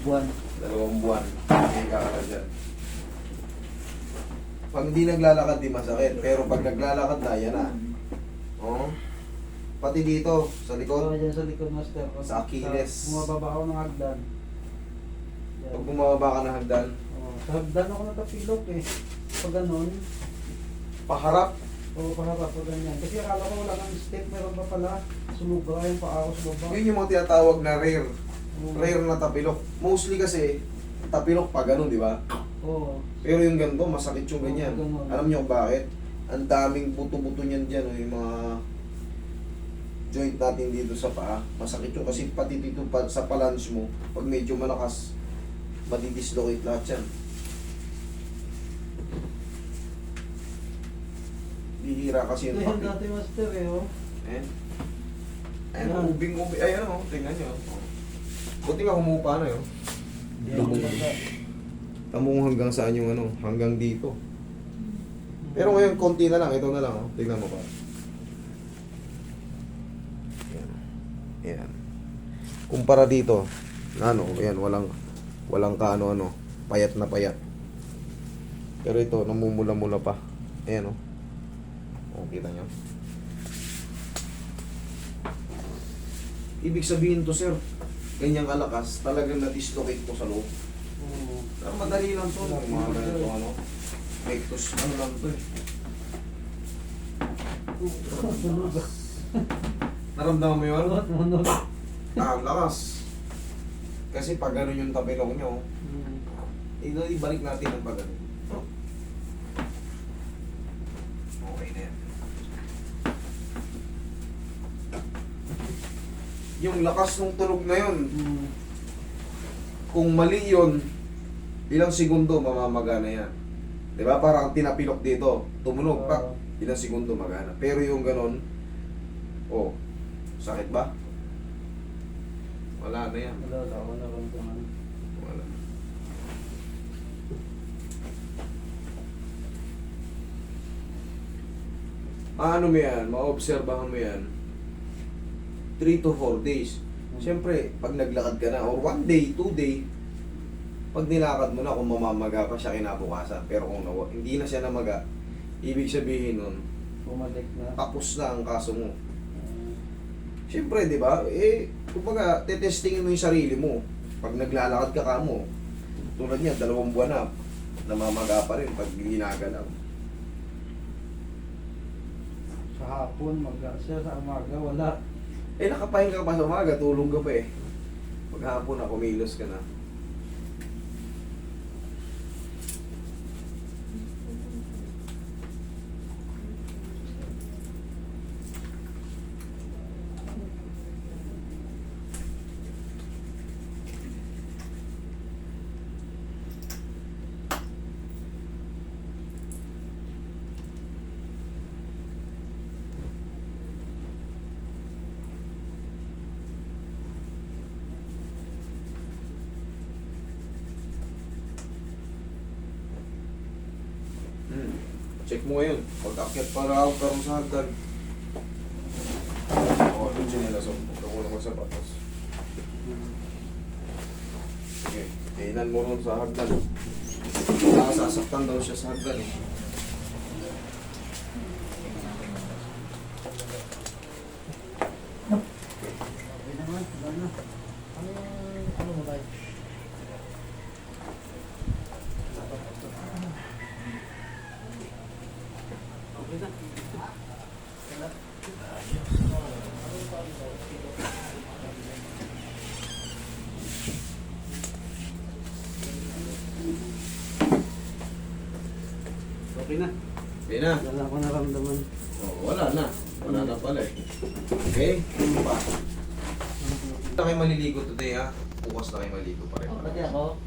buwan. Dalawang buwan. Hindi ka ka dyan. Pag hindi naglalakad, di masakit. Pero pag naglalakad na, yan na. Oh. Pati dito, sa likod. dyan sa likod, master. Pag- Sa Achilles. sa- Bumababa ako ng hagdan. Yan. Pag bumababa ka ng hagdan, Oh, sa hagdan ako natapilok eh. Pag ganun, paharap. o paharap pag ganyan. Kasi akala ko wala kang step, meron pa pala. Sumubra yung paa ko sa baba. Yun yung mga tinatawag na rare. Rare na tapilok. Mostly kasi, tapilok pa ganun, di ba? Oo. Pero yung ganito, masakit yung ganyan. Oo, ganun. Alam niyo kung bakit? Ang daming buto-buto niyan dyan, oh, yung mga joint natin dito sa paa. Masakit yung kasi pati dito pa, sa palans mo, pag medyo malakas, madidislocate lahat yan. Bihira kasi Ito yung yung tapilok. dati master eh, oh. Ayan. Ayan, Yan. ubing-ubi. Ayan, oh. Tingnan nyo. oh. Buti nga humupa na yun. Yan ganda. Tamong hanggang saan yung ano, hanggang dito. Pero ngayon, konti na lang. Ito na lang, oh. Tingnan mo pa. Ayan. Ayan. Kumpara dito, ano, ayan, walang, walang kaano, ano, payat na payat. Pero ito, namumula-mula pa. Ayan, oh. Oh, kita nyo. Ibig sabihin to, sir, ganyang kalakas, talagang na-dislocate ko sa loob. Oo. Pero madali lang to, yung mga ganito, ano, rectus, ano lang to eh. Naramdaman mo yun? Tunog. Ah, ang lakas. Kasi pag ganun yung tapilok nyo, Hmm. ito ibalik natin ang pag ganun. Okay na yan. Yung lakas ng tunog na yun, Hmm. kung mali yun, ilang segundo mamamagana yan. Di ba? Parang tinapilok dito, tumunog pa, Oo. ilang segundo magana. Pero yung ganon, oh, sakit ba? Wala na yan. Wala, wala ako naramdaman. Wala. Ano mo yan, maobserbahan mo yan, 3 to 4 days. Siyempre, pag naglakad ka na, or 1 day, 2 day, pag nilakad mo na, kung mamamaga pa siya kinabukasan, pero kung nawa, hindi na siya namaga, ibig sabihin nun, Bumalik na. tapos na ang kaso mo. Siyempre, di ba? Eh, kumbaga, tetestingin mo yung sarili mo. Pag naglalakad ka ka mo, tulad niya, dalawang buwan na, namamaga pa rin pag ginagalaw. Sa hapon, mag sa umaga, wala. Eh, nakapahinga ka pa sa umaga, tulog ka pa eh. Maghapon na, kumilos ka na. Check mo ngayon. Pag-akyat para ako karong sa hagdan. O, oh, yung sinila so, Kakulang mo sa batas. Sige, tingnan mo ron sa hagdan. Nakasasaktan daw siya sa hagdan eh. Okay. Ano, ano mo tayo? Okay na. Okay na. Okay. Wala ko naramdaman. Oh, wala na. Wala na pala eh. Okay? Ano pa? Hindi na kayo maliligo today ha. Bukas na kayo maliligo pa rin. Pati ako,